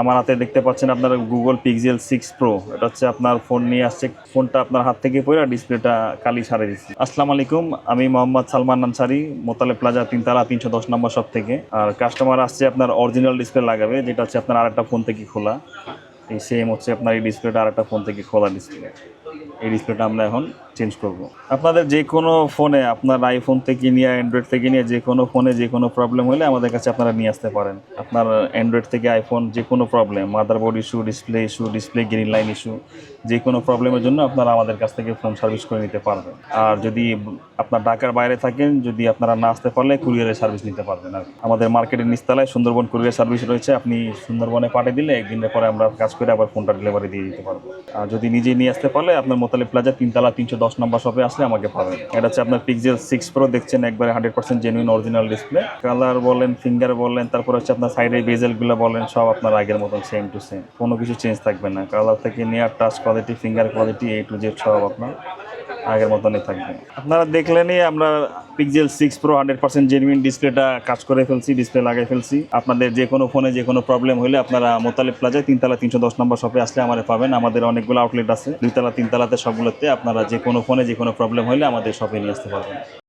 আমার হাতে দেখতে পাচ্ছেন আপনার গুগল পিক্সেল সিক্স প্রো এটা হচ্ছে আপনার ফোন নিয়ে আসছে। ফোনটা আপনার হাত থেকে পড়ে ডিসপ্লেটা কালি সারে দিচ্ছে। আসসালাম আলাইকুম, আমি মোহাম্মদ সালমান আনসারি, মোতালে প্লাজা তিনতলা, তিনশো দশ নম্বর সব থেকে। আর কাস্টমার আসছে আপনার অরিজিনাল ডিসপ্লে লাগাবে, যেটা হচ্ছে আপনার আরেকটা ফোন থেকে খোলা। এই সেম হচ্ছে আপনার এই ডিসপ্লেটা আরেকটা ফোন থেকে খোলা ডিসপ্লে এই ডিসপ্লেটা আমরা এখন চেঞ্জ করব। আপনাদের যে কোনো ফোনে আপনার আইফোন থেকে নিয়ে অ্যান্ড্রয়েড থেকে নিয়ে, যে কোনো ফোনে যে কোনো প্রবলেম হলে আমাদের কাছে আপনারা নিয়ে আসতে পারেন। আপনার অ্যান্ড্রয়েড থেকে আইফোন যে কোনো problem motherboard issue display issue display green line issue যে কোনো প্রবলেমের জন্য আপনারা আমাদের কাছ থেকে ফোন সার্ভিস করে নিতে পারবেন। আর যদি আপনার ঢাকার বাইরে থাকেন, যদি আপনারা না আসতে পারলে কুরিয়ারের সার্ভিস নিতে পারবেন আর আমাদের মার্কেটের নিচতলায় সুন্দরবন কুরিয়ার সার্ভিস রয়েছে। আপনি সুন্দরবনে পাঠিয়ে দিলে একদিনের পরে আমরা কাজ করে আবার ফোনটা ডেলিভারি দিয়ে দিতে পারব। আর যদি নিজে নিয়ে আসতে পারলে আপনার মোতালে প্লাজা তিনতলা তিনশো দশ নম্বর শপে আসলে আমাকে পাবেন। এটা হচ্ছে আপনার পিক্সেল সিক্স প্রো দেখছেন একবারে hundred percent genuine original display colour বলেন ফিঙ্গার বলেন, তারপর হচ্ছে আপনার সাইডে বেজেলগুলো বলেন, সব আপনার আগের মতন সেম টু সেম কোনো কিছু চেঞ্জ থাকবে না। কালার থেকে নেয়ার touch quality finger quality A to Z সব আপনার। আগের মতনই থাকবে। আপনারা দেখলেনই আমরা pixel six pro hundred percent genuine ডিসপ্লেটা কাজ করে ফেলছি ডিসপ্লে লাগাই ফেলছি। আপনাদের যে কোনো ফোনে যে কোনো প্রবলেম হলে আপনারা মোতালেব প্লাজায় তিনতলা তিনশো দশ নম্বর শপে আসলে আমাদের পাবেন। আমাদের অনেকগুলো আউটলেট আছে, দুইতলা, তিনতলাতে সবগুলোতে আপনারা যে কোনো ফোনে যে কোনো প্রবলেম হলে আমাদের শপে নিয়ে আসতে পারবেন।